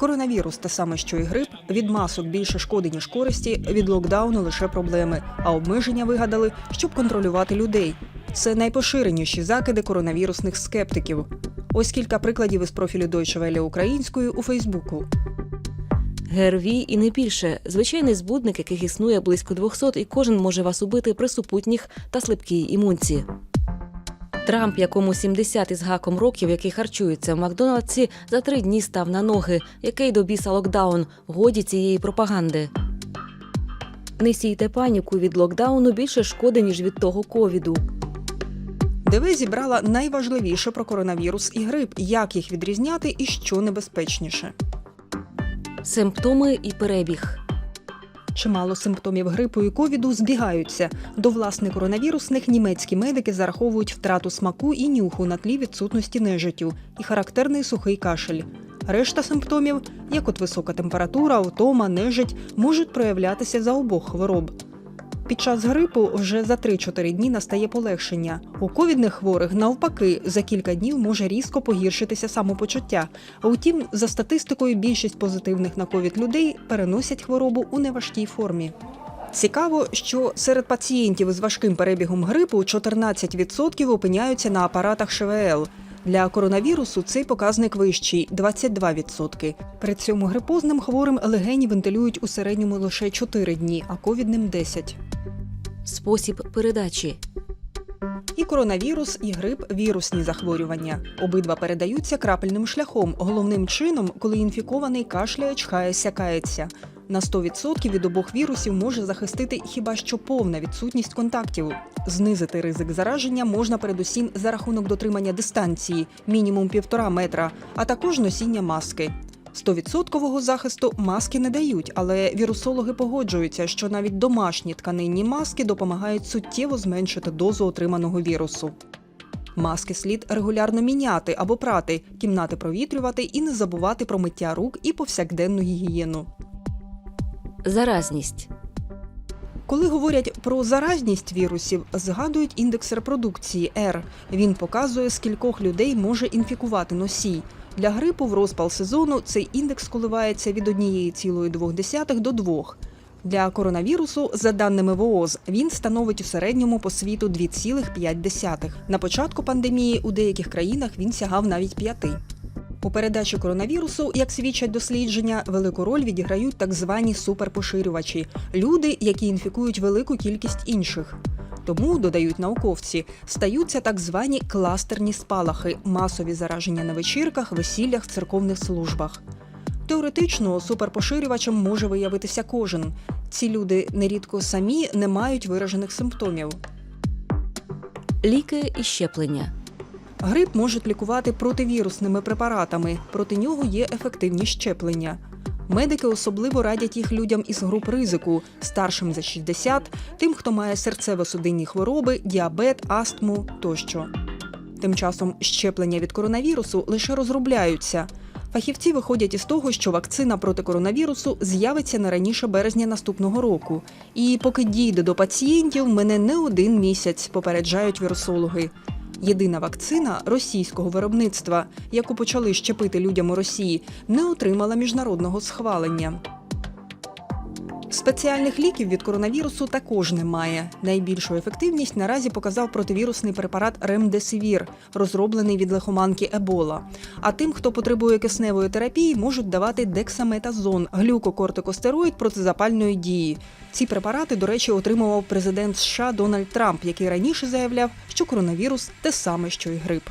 Коронавірус те саме, що і грип, від масок більше шкоди, ніж користі, від локдауну лише проблеми, а обмеження вигадали, щоб контролювати людей. Це найпоширеніші закиди коронавірусних скептиків. Ось кілька прикладів із профілю Deutsche Welle українською у Фейсбуку. ГРВІ і не більше. Звичайний збудник, яких існує близько 200, і кожен може вас убити при супутніх та слабкій імунці. Трамп, якому 70 із гаком років, який харчується в Макдональдсі, за три дні став на ноги. Який до біса локдаун? Годі цієї пропаганди. Не сійте паніку від локдауну більше шкоди, ніж від того ковіду. ДВ зібрала найважливіше про коронавірус і грип, як їх відрізняти і що небезпечніше. Симптоми і перебіг. Чимало симптомів грипу і ковіду збігаються. До власне коронавірусних німецькі медики зараховують втрату смаку і нюху на тлі відсутності нежиттю і характерний сухий кашель. Решта симптомів, як от висока температура, отома, нежить, можуть проявлятися за обох хвороб. Під час грипу вже за 3-4 дні настає полегшення. У ковідних хворих, навпаки, за кілька днів може різко погіршитися самопочуття. Утім, за статистикою, більшість позитивних на ковід людей переносять хворобу у неважкій формі. Цікаво, що серед пацієнтів із важким перебігом грипу 14% опиняються на апаратах ШВЛ. Для коронавірусу цей показник вищий 22%. При цьому грипозним хворим легені вентилюють у середньому лише 4 дні, а ковідним 10. Спосіб передачі. І коронавірус, і грип вірусні захворювання. Обидва передаються крапельним шляхом, головним чином, коли інфікований кашляє, чхає, сякається. На 100% від обох вірусів може захистити хіба що повна відсутність контактів. Знизити ризик зараження можна передусім за рахунок дотримання дистанції, мінімум півтора метра, а також носіння маски. Стовідсоткового захисту маски не дають, але вірусологи погоджуються, що навіть домашні тканинні маски допомагають суттєво зменшити дозу отриманого вірусу. Маски слід регулярно міняти або прати, кімнати провітрювати і не забувати про миття рук і повсякденну гігієну. Заразність. Коли говорять про заразність вірусів, згадують індекс репродукції R. Він показує, скількох людей може інфікувати носій. Для грипу в розпал сезону цей індекс коливається від 1,2 до 2. Для коронавірусу, за даними ВООЗ, він становить у середньому по світу 2,5. На початку пандемії у деяких країнах він сягав навіть 5. У передачі коронавірусу, як свідчать дослідження, велику роль відіграють так звані суперпоширювачі люди, які інфікують велику кількість інших. Тому, додають науковці, стаються так звані кластерні спалахи, масові зараження на вечірках, весіллях, церковних службах. Теоретично суперпоширювачем може виявитися кожен. Ці люди нерідко самі не мають виражених симптомів. Ліки і щеплення. Грип можуть лікувати противірусними препаратами. Проти нього є ефективні щеплення. Медики особливо радять їх людям із груп ризику, старшим за 60, тим, хто має серцево-судинні хвороби, діабет, астму тощо. Тим часом щеплення від коронавірусу лише розробляються. Фахівці виходять із того, що вакцина проти коронавірусу з'явиться не раніше березня наступного року. І поки дійде до пацієнтів, мене не один місяць, попереджають вірусологи. Єдина вакцина російського виробництва, яку почали щепити людям у Росії, не отримала міжнародного схвалення. Спеціальних ліків від коронавірусу також немає. Найбільшу ефективність наразі показав противірусний препарат Ремдесивір, розроблений від лихоманки Ебола. А тим, хто потребує кисневої терапії, можуть давати дексаметазон, глюкокортикостероїд протизапальної дії. Ці препарати, до речі, отримував президент США Дональд Трамп, який раніше заявляв, що коронавірус те саме, що й грип.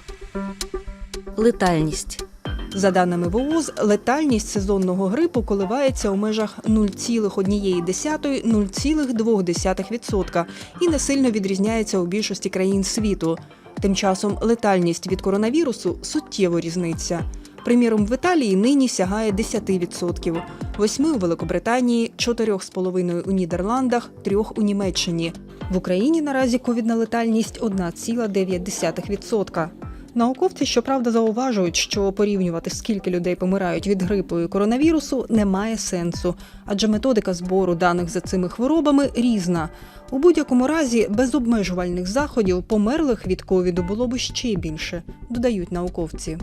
Летальність. За даними ВООЗ, летальність сезонного грипу коливається у межах 0,1-0,2% і не сильно відрізняється у більшості країн світу. Тим часом летальність від коронавірусу суттєво різниця. Приміром, в Італії нині сягає 10%, 8 у Великобританії, 4,5 у Нідерландах, 3 у Німеччині. В Україні наразі ковідна летальність 1,9%. Науковці, щоправда, зауважують, що порівнювати, скільки людей помирають від грипу і коронавірусу, немає сенсу, адже методика збору даних за цими хворобами різна. У будь-якому разі, без обмежувальних заходів померлих від ковіду було б ще більше, додають науковці.